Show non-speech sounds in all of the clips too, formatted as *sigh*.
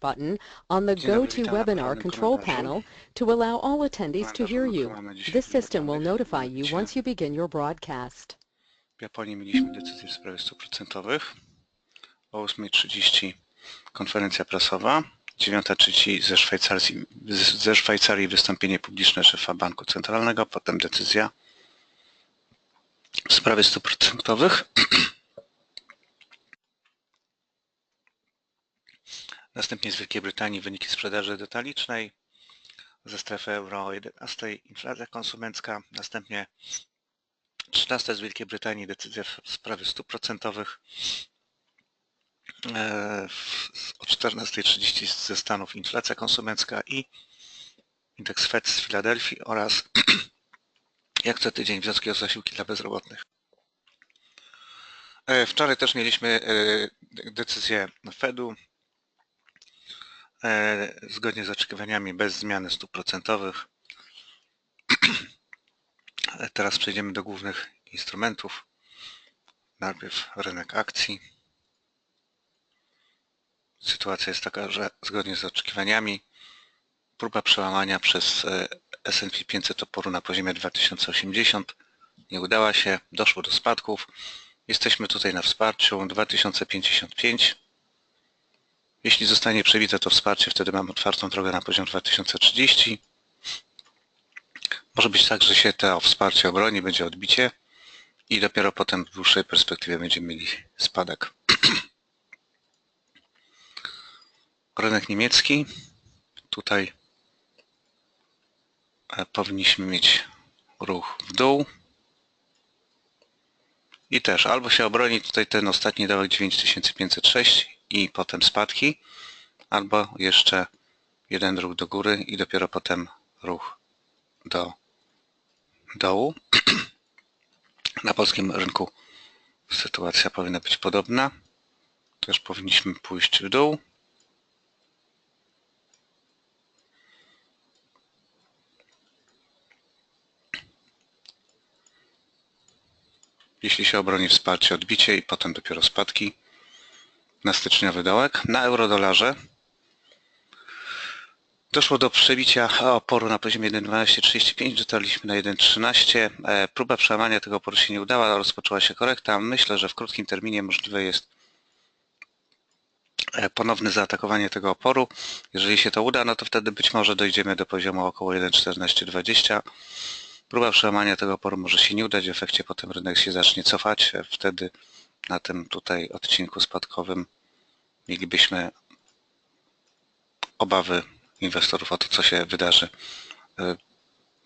button on the GoToWebinar control panel to allow all attendees to hear you. This system will notify you once you begin your broadcast. W Japonii mieliśmy decyzję w sprawie 100% o 8.30 konferencja prasowa, 9.30 ze ze Szwajcarii wystąpienie publiczne szefa Banku Centralnego, potem decyzja w sprawie 100%. *clears throat* Następnie z Wielkiej Brytanii wyniki sprzedaży detalicznej. Ze strefy euro o 11 inflacja konsumencka. Następnie 13 z Wielkiej Brytanii decyzja w sprawie stóp procentowych. E, O 14.30 ze Stanów inflacja konsumencka i indeks Fed z Filadelfii oraz *clears throat* jak co tydzień wnioski o zasiłki dla bezrobotnych. E, Wczoraj też mieliśmy e, decyzję Fedu. E, Zgodnie z oczekiwaniami bez zmiany stóp procentowych. E, Teraz przejdziemy do głównych instrumentów. Najpierw rynek akcji. Sytuacja jest taka, że zgodnie z oczekiwaniami próba przełamania przez S&P 500 oporu na poziomie 2080 nie udała się, doszło do spadków. Jesteśmy tutaj na wsparciu 2055. Jeśli zostanie przebite to wsparcie, wtedy mamy otwartą drogę na poziom 2030. Może być tak, że się to wsparcie obroni, będzie odbicie i dopiero potem w dłuższej perspektywie będziemy mieli spadek. *clears throat* Rynek niemiecki. Tutaj e, powinniśmy mieć ruch w dół. I też albo się obroni tutaj ten ostatni dołek 9506 i potem spadki, albo jeszcze jeden ruch do góry i dopiero potem ruch do dołu. *clears throat* Na polskim rynku sytuacja powinna być podobna. Też powinniśmy pójść w dół. Jeśli się obroni wsparcie, odbicie i potem dopiero spadki na styczniowy dołek. Na eurodolarze doszło do przebicia oporu na poziomie 1.1235, dotarliśmy na 1.13. E, Próba przełamania tego oporu się nie udała, rozpoczęła się korekta. Myślę, że w krótkim terminie możliwe jest e, ponowne zaatakowanie tego oporu. Jeżeli się to uda, no to wtedy być może dojdziemy do poziomu około 1.1420. Próba przełamania tego oporu może się nie udać, w efekcie potem rynek się zacznie cofać. E, Wtedy na tym tutaj odcinku spadkowym mielibyśmy obawy inwestorów o to, co się wydarzy, e,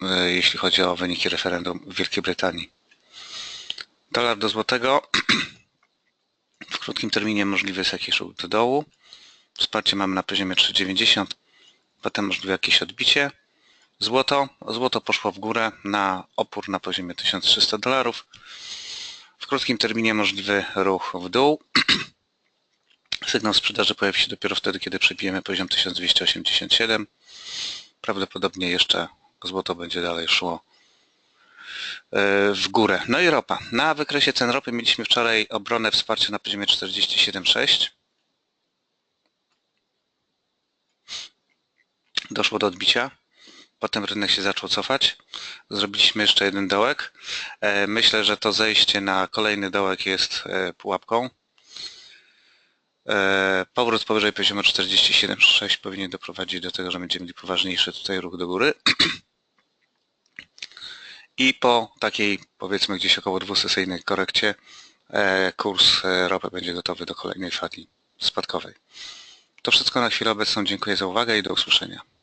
e, jeśli chodzi o wyniki referendum w Wielkiej Brytanii. Dolar do złotego. W krótkim terminie możliwy jest jakiś ruch do dołu. Wsparcie mamy na poziomie 3,90. Potem możliwe jakieś odbicie. Złoto. Złoto poszło w górę na opór na poziomie 1300 dolarów. W krótkim terminie możliwy ruch w dół. *clears throat* Sygnał sprzedaży pojawi się dopiero wtedy, kiedy przebijemy poziom 1287. Prawdopodobnie jeszcze złoto będzie dalej szło e, w górę. No i ropa. Na wykresie cen ropy mieliśmy wczoraj obronę wsparcia na poziomie 47,6. Doszło do odbicia. Potem rynek się zaczął cofać. Zrobiliśmy jeszcze jeden dołek. E, Myślę, że to zejście na kolejny dołek jest e, pułapką. E, Powrót powyżej poziomu 47,6 powinien doprowadzić do tego, że będziemy mieli poważniejszy tutaj ruch do góry. I po takiej powiedzmy gdzieś około dwusesyjnej korekcie kurs ropy będzie gotowy do kolejnej fali spadkowej. To wszystko na chwilę obecną. Dziękuję za uwagę i do usłyszenia.